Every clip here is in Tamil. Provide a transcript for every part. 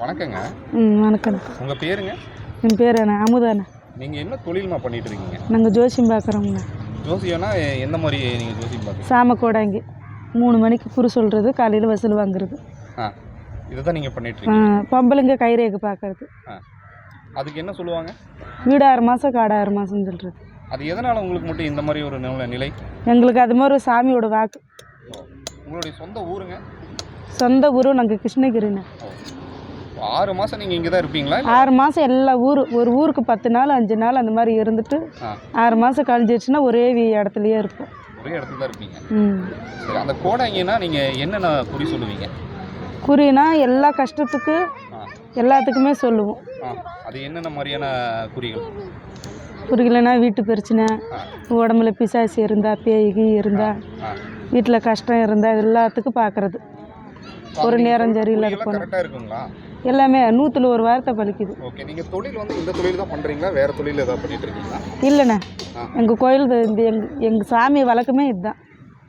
வணக்கங்க. ம் வணக்கம். உங்கள் பேருங்க? என் பேர் என்ன அமுதாண்ணே. நீங்கள் என்ன தொழில்மா பண்ணிட்டு இருக்கீங்க? நாங்கள் ஜோசியம் பார்க்குறோங்கண்ணா ஜோசியம்னா எந்த மாதிரி நீங்கள் ஜோசியம் பார்க்குறீங்க சாமக்கோடாங்கி. மூணு மணிக்கு குறி சொல்கிறது காலையில் வசூல் வாங்குறது. ஆ இதை தான் நீங்கள் பண்ணிட்டு இருக்கீங்க. பொம்பளைங்க கைரேகை பார்க்கறது அதுக்கு என்ன சொல்லுவாங்க? வீடு ஆறு மாதம் காடு ஆறு மாதம்னு சொல்கிறது அது எதனால் உங்களுக்கு மட்டும் இந்த மாதிரி ஒரு நில எங்களுக்கு அது மாதிரி ஒரு சாமியோட வாக்கு. உங்களுடைய சொந்த ஊருங்க? சொந்த ஊரும் நாங்கள் கிருஷ்ணகிரிண்ணே. ஆறு மாதம் நீங்கள் இங்கே தான் இருப்பீங்களா? ஆறு மாதம் எல்லா ஊர் ஒரு ஊருக்கு பத்து நாள் அஞ்சு நாள் அந்த மாதிரி இருந்துட்டு ஆறு மாதம் கழிஞ்சிருச்சுன்னா ஒரே இடத்துலயே இருப்போம். ஒரே இடத்துல தான் இருப்பீங்க சரி அந்த கோடாங்கன்னா நீங்கள் என்னென்ன குறி சொல்லுவீங்க? குறினா எல்லா கஷ்டத்துக்கு எல்லாத்துக்குமே சொல்லுவோம். அது என்னென்ன மாதிரியான குறிகள்? குறிக்கலைன்னா வீட்டு பிரச்சனை உடம்புல பிசாசு இருந்தா பேய்கி இருந்தா ஆ. வீட்டில் கஷ்டம் இருந்தால் எல்லாத்துக்கும் பார்க்குறது ஒரு நேரம் கரெக்டாக இருக்குங்களா? எல்லாமே நூற்றில் ஒரு வாரத்தை பலிக்குது. ஓகே நீங்கள் தொழில் வந்து இந்த தொழில் தான் பண்ணுறீங்களா வேறு தொழில் ஏதாவது பண்ணிட்டு இருக்கீங்களா? இல்லைண்ணே. எங்கள் கோயில் இந்த எங்கள் எங்கள் சாமி வழக்கமே இதுதான்.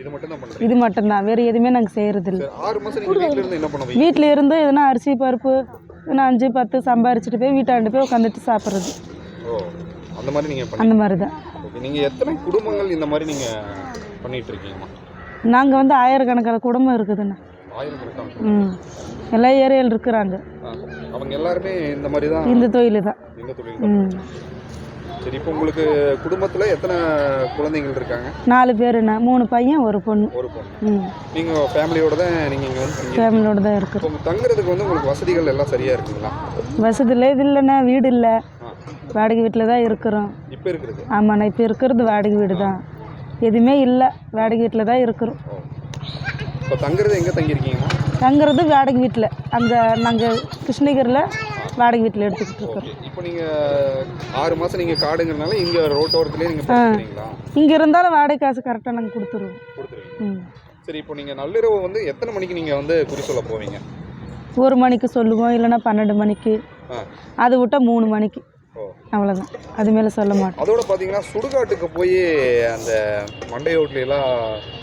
இது மட்டும் இது மட்டும்தான். வேறு எதுவுமே நாங்கள் செய்கிறதில்ல சரி ஆறு மாதம் வீட்டில் இருந்து என்ன பண்ணுவீங்க? வீட்டில் இருந்து எதுனா அரிசி பருப்பு எதுனா அஞ்சு பத்து சம்பாரிச்சிட்டு போய் வீட்டாண்டு போய் உட்காந்துட்டு சாப்பிட்றது. அந்த மாதிரி நீங்கள் அந்த மாதிரி தான். நீங்கள் எத்தனை குடும்பங்கள் இந்த மாதிரி நீங்கள் பண்ணிட்டு இருக்கீங்கம்மா நாங்கள் வந்து ஆயிரக்கணக்கான குடும்பம் இருக்குதுண்ணே. ஆயிரக்கணக்கான ம். எல்லா ஏரியாவில் இருக்கிறாங்க. அவங்க எல்லாருமே இந்த மாதிரி தான் இந்த தொழில் தான். இந்த தொழில் சரி இப்போ உங்களுக்கு குடும்பத்தில் எத்தனை குழந்தைகள் இருக்காங்க? நாலு பேருண்ணே மூணு பையன் ஒரு பொண்ணு. ஒரு பொண்ணு. நீங்கள் ஃபேமிலியோட தான் நீங்கள் இங்கே வந்து ஃபேமிலியோட தான் இருக்கிறோம் தங்குறதுக்கு வந்து உங்களுக்கு வசதிகள் எல்லாம் சரியாக இருக்குங்களா? வசதியில் இது இல்லைண்ணே வீடு இல்லை. வாடகை வீட்டில் தான் இருக்கிறோம். இப்போ இருக்கிறது? ஆமாண்ணா இப்போ இருக்கிறது வாடகை வீடு தான் எதுவுமே இல்லை வாடகை வீட்டில் தான் இருக்கிறோம் இப்போ தங்குறது எங்கே தங்கியிருக்கீங்கம்மா தங்குறது வாடகை வீட்டில் அங்கே நாங்கள் கிருஷ்ணகிரியில் வாடகை வீட்டில் எடுத்துக்கிட்டு இருக்கிறோம் ஓகே இப்போ நீங்கள் ஆறு மாதம் நீங்கள் காடுங்கிறனால இங்கே ரோட்டோரத்துலேயே நீங்கள் இங்கே இருந்தாலும் வாடகை காசு கரெக்டாக நாங்கள் கொடுத்துருவோம். ம். சரி இப்போ நீங்கள் நள்ளிரவு வந்து எத்தனை மணிக்கு நீங்கள் வந்து குறி சொல்ல போவீங்க? ஒரு மணிக்கு சொல்லுவோம் இல்லைன்னா பன்னெண்டு மணிக்கு. அது விட்டால் மூணு மணிக்கு. அவ்வளோதான் அது மேலே சொல்ல மாட்டோம். அதோட பார்த்தீங்கன்னா சுடுகாட்டுக்கு போய் அந்த மண்டையோட்ல எல்லாம்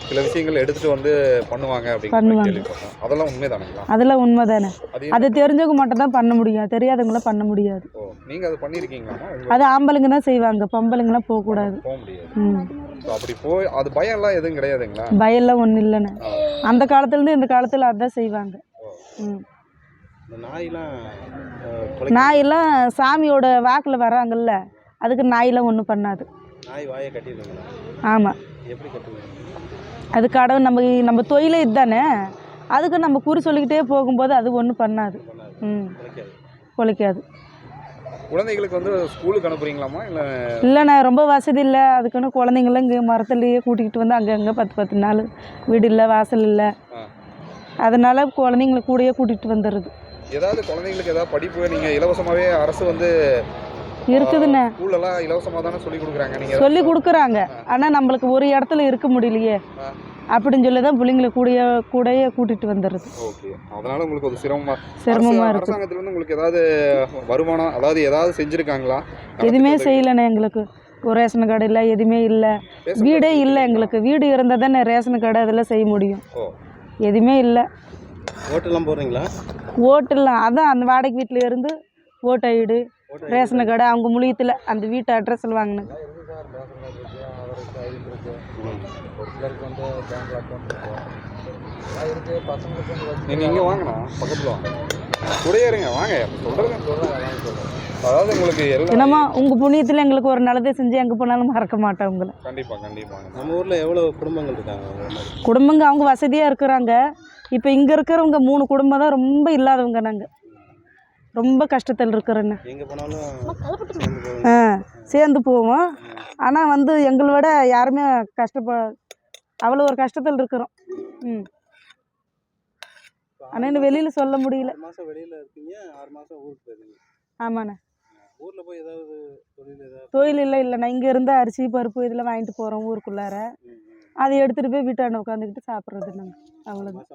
சில விஷயங்கள் எடுத்துட்டு வந்து பண்ணுவாங்க அப்படின்னு அதெல்லாம் உண்மைதானுங்களா? அதெல்லாம் உண்மை தானே அது தெரிஞ்சவங்க மட்டும் தான் பண்ண முடியும் தெரியாதவங்களாம் பண்ண முடியாது. நீங்கள் அது பண்ணியிருக்கீங்களாம்மா உங்களுக்கு அது ஆம்பளைங்க தான் செய்வாங்க. பொம்பளைங்களாம் போகக்கூடாது போக முடியாது. அப்படி போய் அது பயம்லாம் எதுவும் கிடையாதுங்களா? பயம்லாம் ஒன்றும் இல்லைண்ணே. அந்த காலத்துலேருந்து இந்த காலத்தில் அதான் செய்வாங்க. ம். நாயெல்லாம் சாமியோட வாக்கில் வராங்கல்ல அதுக்கு நாயெல்லாம் ஒன்றும் பண்ணாது. நாய் வாயை கட்டிடுங்களா ஆமாம் அது கடவுள் நம்ம நம்ம தொழிலே இதுதானே? அதுக்கு நம்ம குறி சொல்லிக்கிட்டே போகும்போது அது ஒன்றும் பண்ணாது. ம். குலைக்காது. குழந்தைகளுக்கு வந்து ஸ்கூலுக்கு அனுப்புறீங்களாமா இல்லை இல்லைண்ணே ரொம்ப வசதி இல்லை. அதுக்குன்னு குழந்தைங்களாம் இங்கே மரத்துலேயே கூட்டிகிட்டு வந்து அங்கே அங்கே பத்து பத்து நாள் வீடு இல்லை வாசல் இல்லை. அதனால் குழந்தைங்கள கூடயே கூட்டிகிட்டு வந்துடுறது. ஏதாவது குழந்தைங்களுக்கு ஏதாவது படிப்பு நீங்கள் இலவசமாகவே அரசு வந்து இருக்குதுண்ணே ஸ்கூல்லலாம் இலவசமாக தானே சொல்லி கொடுக்குறாங்க? நீங்கள் சொல்லி கொடுக்குறாங்க. ஆனால் நம்மளுக்கு ஒரு இடத்துல இருக்க முடியலையே. அப்படின்னு சொல்லி தான் பிள்ளைங்கள கூடயே கூடயே கூட்டிகிட்டு வந்துடுறது. ஓகே. அதனால உங்களுக்கு ஒரு சிரமமா சிரமமாக அரசு- இருக்குது அரசாங்கத்துல உங்களுக்கு ஏதாவது வருமானம் அதாவது ஏதாவது செஞ்சிருக்காங்களா? எதுவுமே செய்யலைண்ணே எங்களுக்கு. ஒரு ரேஷன் கடை இல்லை எதுவுமே இல்லை. வீடே இல்லை எங்களுக்கு. வீடு இருந்தால் தானே ரேஷன் கடை அதெல்லாம் செய்ய முடியும். எதுவுமே இல்லை. ஓட்டெல்லாம் போடுறீங்களா? ஓட்டெல்லாம் அதான் அந்த வாடகை வீட்டில் இருந்து ஓட்டு ஐடு ரேஷன் கடை அவங்க முழியத்தில் அந்த வீட்டு அட்ரஸில் வாங்கினது நீங்கள் இங்கே வாங்கண்ணா பக்கத்தில் வாங்க. கூடயே இருங்க வாங்க. சொல்கிறது அதாவது உங்களுக்கு எல்லாம் என்னம்மா உங்கள் புண்ணியத்தில் எங்களுக்கு ஒரு நல்லதே செஞ்சு எங்கே போனாலும் மறக்க மாட்டேன் உங்களை. கண்டிப்பாக கண்டிப்பாங்க. நம்ம ஊரில் எவ்வளோ குடும்பங்கள் இருக்காங்க? குடும்பங்க அவங்க வசதியாக இருக்கிறாங்க. இப்போ இங்கே இருக்கிறவங்க மூணு குடும்பம் தான் ரொம்ப இல்லாதவங்க நாங்கள் ரொம்ப கஷ்டத்தில் இருக்கிறேன்னு. ஆ சேர்ந்து போவோம். ஆனால் வந்து எங்களை விட யாருமே கஷ்டப்ப அவ்வளோ ஒரு கஷ்டத்தில் இருக்கிறோம். ம். ஆனால் இன்னும் வெளியில் சொல்ல முடியல. ஆமாண்ணே. தொழில் இல்லை இல்லைண்ணா இங்கே இருந்து அரிசி பருப்பு இதெல்லாம் வாங்கிட்டு போகிறோம் ஊருக்குள்ளார. அதை எடுத்துகிட்டு போய் வீட்டாண்ட உட்காந்துக்கிட்டு சாப்பிட்றது நாங்கள் அவ்வளோதான்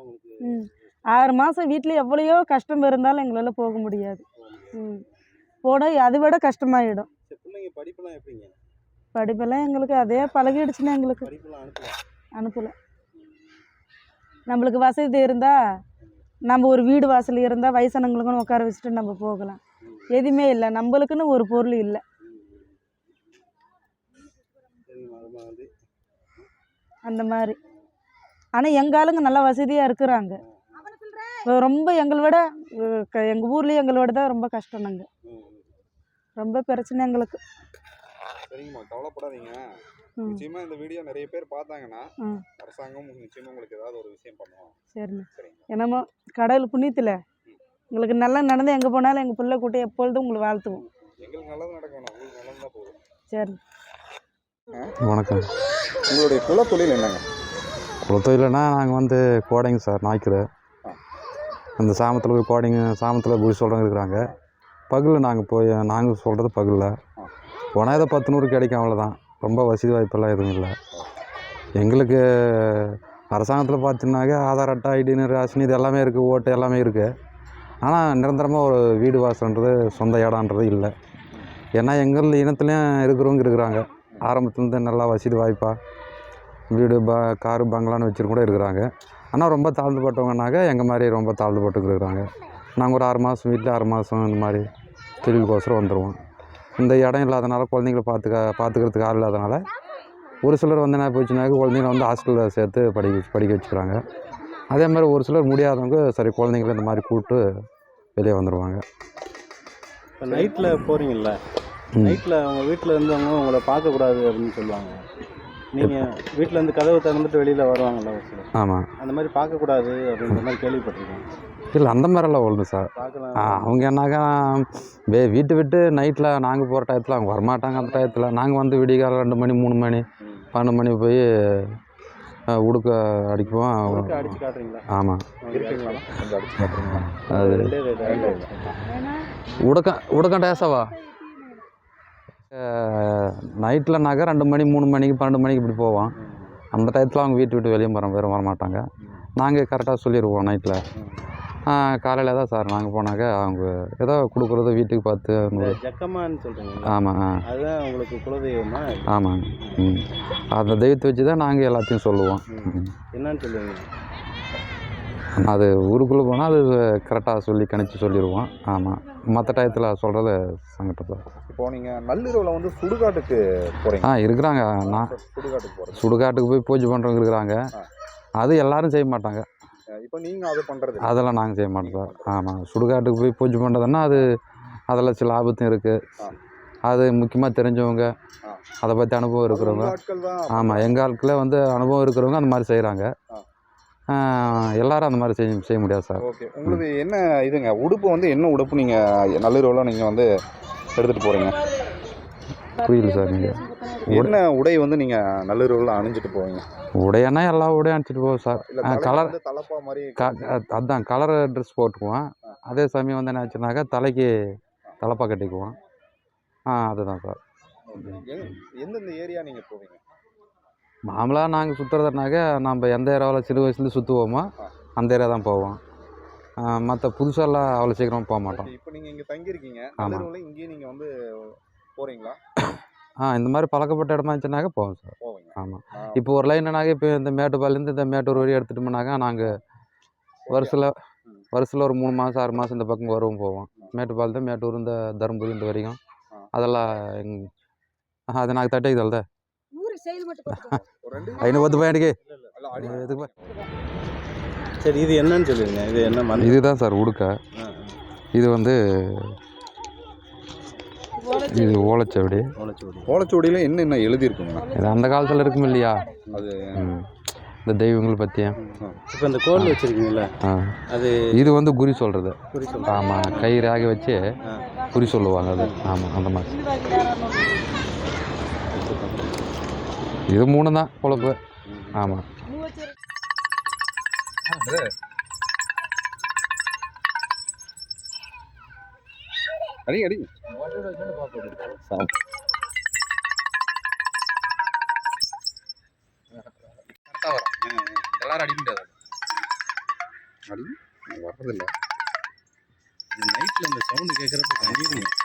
ம். ஆறு மாதம் வீட்டில் எவ்வளையோ கஷ்டம் இருந்தாலும் எங்களால் போக முடியாது. ம். போனால் அதை விட கஷ்டமாயிடும். படிப்பெல்லாம் எங்களுக்கு அதே பழகிடுச்சுன்னா எங்களுக்கு. அனுப்பலை? நம்மளுக்கு வசதி இருந்தால் நம்ம ஒரு வீடு வாசல் இருந்தால் வயசானவங்களுக்குன்னு உட்கார வச்சுட்டு நம்ம போகலாம். எதுவுமே இல்லை. நம்மளுக்குன்னு ஒரு பொருள் இல்லை சரிங்கம்மா அது வந்து அந்த மாதிரி. ஆனால் எங்கள் ஆளுங்க நல்லா வசதியாக இருக்கிறாங்க. ரொம்ப எங்களை விட எங்கள் ஊர்லேயே எங்களை விட தான் ரொம்ப கஷ்டம் நாங்கள். ரொம்ப பிரச்சனை எங்களுக்கு. சரிங்கம்மா கவலைப்படாதீங்க. நிச்சயமா இந்த வீடியோ நிறைய பேர் பார்த்தாங்கன்னா அரசாங்கம் நிச்சயமா உங்களுக்கு ஏதாவது ஒரு விஷயம் பண்ணுவோம் சரிண்ணே. என்னமோ கடவுள் புண்ணியத்தில் உங்களுக்கு நல்லா நடந்து எங்கே போனாலும் எங்கள் பிள்ளை கூட்ட எப்பொழுதும் உங்களை வாழ்த்துவோம். எங்களுக்கு நல்லது நடக்கணும். உங்களுக்கு நல்லது தான் போதும். சரி வணக்கம். உங்களுடைய குலத்தொழில் என்னங்க? குலத்தொழில்னா நாங்கள் வந்து கோடைங்க சார் நாய்க்கரு. ஆ. அந்த சாமத்தில் போய் கோடைங்க சாமத்தில் போய் சொல்கிறவங்க இருக்கிறாங்க. பகலில் நாங்கள் போய் நாங்கள் சொல்கிறது பகலில். ஏதோ பத்து நூறு கிடைக்கும் அவ்வளோதான் ரொம்ப வசதி வாய்ப்பெல்லாம் எதுவும் இல்லை. எங்களுக்கு அரசாங்கத்தில் பார்த்தீங்கன்னாக்க ஆதார் அட்டை ஐடின்னு ரேஷன் இது எல்லாமே இருக்குது ஓட்டு எல்லாமே இருக்குது ஆனால் நிரந்தரமாக ஒரு வீடு வாசல்ன்றது சொந்த இடம்ன்றது இல்லை. ஏன்னா எங்கள் இனத்துலேயும் இருக்கிறவங்க இருக்கிறாங்க. ஆரம்பத்துலேருந்து நல்லா வசதி வாய்ப்பாக வீடு ப காரு பங்களான்னு வச்சுட்டு கூட இருக்கிறாங்க. ஆனால் ரொம்ப தாழ்ந்துப்பட்டவங்கனாக்க எங்கள் மாதிரி ரொம்ப தாழ்ந்துப்பட்டு இருக்கிறாங்க. நாங்கள் ஒரு ஆறு மாதம் வீட்டில் ஆறு மாதம் இந்த மாதிரி தொழிலுக்கோசரம் வந்துடுவோம் இந்த இடம் இல்லாதனால குழந்தைங்கள பார்த்துக்க பார்த்துக்கிறதுக்கு ஆள் இல்லாதனால ஒரு சிலர் வந்து என்ன போச்சுனாக்க குழந்தைங்கள வந்து ஹாஸ்டலில் சேர்த்து படி படிக்க வச்சுக்கிறாங்க. அதே மாதிரி ஒரு சிலர் முடியாதவங்க சரி குழந்தைங்கள இந்த மாதிரி கூப்பிட்டு வெளியே வந்துடுவாங்க இப்போ நைட்டில் போகிறீங்கள நைட்டில் அவங்க வீட்டில் இருந்தவங்க உங்களை பார்க்கக்கூடாது அப்படின்னு சொல்லுவாங்க. நீங்கள் வீட்டில் இருந்து கதவை திறந்துட்டு வெளியில் வருவாங்கல்ல ஒரு சிலர். ஆமாம் அந்த மாதிரி பார்க்கக்கூடாது அப்படின்ற மாதிரி கேள்விப்பட்டிருக்கேன். இல்லை அந்த மாதிரிலாம் ஒன்று சார். ஆ, அவங்க என்னாக்கா வே வீட்டை விட்டு நைட்டில் நாங்கள் போகிற டயத்தில் அவங்க வரமாட்டாங்க அந்த டயத்தில். நாங்கள் வந்து விடிகாலம் ரெண்டு மணி மூணு மணி. பன்னெண்டு மணி போய் உடுக்க அடிக்குவோம். ஆமாம்? அது உடக்க உடக்கம் டேசாவா நைட்டில்னாக்கா ரெண்டு மணி மூணு மணிக்கு பன்னெண்டு மணிக்கு இப்படி போவோம் அந்த டயத்தில் அவங்க வீட்டு விட்டு வெளியே வர வேறு வரமாட்டாங்க. நாங்கள் கரெக்டாக சொல்லிடுவோம் நைட்டில் காலையில் தான் சார் நாங்கள் போனாக்க அவங்க ஏதோ கொடுக்குறத வீட்டுக்கு பார்த்து நூறு ஜக்கம்மான்னு சொல்கிறீங்க ஆமாம் ஆ. அதுதான் உங்களுக்கு குலதெய்வமா? ஆமாங்க. ம். அந்த தெய்வத்தை வச்சு தான் நாங்கள் எல்லாத்தையும் சொல்லுவோம். ம். என்னன்னு சொல்லுவீங்க? அது ஊருக்குள்ளே போனால் அது கரெக்டாக சொல்லி கணிச்சு சொல்லிடுவோம் ஆமாம் மற்ற டயத்தில் சொல்கிறது சங்கடத்தை இப்போ நீங்க நள்ளிரவுல வந்து சுடுகாட்டுக்கு போறீங்க. ஆ இருக்கிறாங்க. நான் சுடுகாட்டுக்கு சுடுகாட்டுக்கு போய் பூஜை பண்ணுறவங்க இருக்கிறாங்க. அது எல்லாரும் செய்ய மாட்டாங்க. இப்போ நீங்க அதை இல்ல. அதெல்லாம் நாங்கள் செய்ய மாட்டோம் சார். ஆமாம் சுடுகாட்டுக்கு போய் பூஜை பண்ணுறதுன்னா அது அதில் சில ஆபத்தும் இருக்குது. அது முக்கியமாக தெரிஞ்சவங்க. அதை பற்றி அனுபவம் இருக்கிறவங்க. ஆமாம் எங்கள் ஆட்களே வந்து அனுபவம் இருக்கிறவங்க அந்த மாதிரி செய்கிறாங்க. எல்லாரும் அந்த மாதிரி செய்ய செய்ய முடியாது சார். ஓகே. உங்களுக்கு என்ன இதுங்க? உடுப்பு வந்து என்ன உடுப்பு நீங்க நள்ளிரவுல நீங்க வந்து எடுத்துட்டு போறீங்க? புரியல சார் நீங்கள் என்ன உடை வந்து நீங்க நள்ளிரவுல அணிஞ்சிட்டு போவீங்க? உடையன்னா எல்லா உடையும் அனுப்பிச்சிட்டு போவோம் சார். கலர் தலப்பா மாதிரி க அ- அதான் கலர் ட்ரெஸ் போட்டுக்குவோம். அதே சமயம் வந்து என்ன ஆச்சுனாக்கா தலைக்கு தலைப்பா கட்டிக்குவோம். ஆ அதுதான் சார். எந்தெந்த ஏரியா நீங்க போவீங்க? மாமூலாக நாங்கள் சுற்றுறதுனாக்க நம்ம எந்த ஏரியாவில் சிறு வயசுலேருந்து சுற்றுவோமோ அந்த ஏரியா தான் போவோம். மற்ற புதுசாலாம் அவ்வளோ சீக்கிரமாக போக மாட்டோம். இப்போ நீங்கள் இங்கே தங்கியிருக்கீங்க. ஆமாம் இங்கேயே நீங்கள் வந்து போகிறீங்களா ஆ இந்த மாதிரி பழக்கப்பட்ட இடமா இருந்துச்சுனாக்க போவோம் சார். ஆமாம் இப்போ ஒரு லைன் லைன்னாக்க இப்போ இந்த மேட்டுப்பாலேருந்து இந்த மேட்டூர் வழி எடுத்துட்டோம்னாக்கா நாங்கள் வருஷத்தில் வருஷத்தில் ஒரு மூணு மாதம் ஆறு மாதம் இந்த பக்கம் வருவோம் போவோம். மேட்டுப்பால் தான் மேட்டூர் இந்த தருமபுரி இந்த வரைக்கும். அதெல்லாம் அது நாங்கள் தட்டே இதல்தான் ஐநூறு பத்து பையனுக்கு இது என்ன இதுதான் சார் உடுக்க. இது வந்து இது ஓலைச்சுவடி. ஓலைச்சுவடியில் என்ன என்ன எழுதியிருக்குங்கண்ணா இது அந்த காலத்தில் இருக்கும் இல்லையா? இந்த தெய்வங்களை பற்றியும் இப்போ இந்த கோல் வச்சுருக்கீங்களா அது இது வந்து குறி சொல்கிறது குறி ஆமாம் கை ராகி வச்சு குறி சொல்லுவாங்க அது. ஆமாம் அந்த மாதிரி. இது மூணு தான் பொழப்பு ஆமாம் அடி அடி. எல்லாரும் அடிக்க முடியாது அடி வர்றதில்ல நைட்டில் இந்த சவுண்டு கேட்குறப்ப கண்டிப்பாக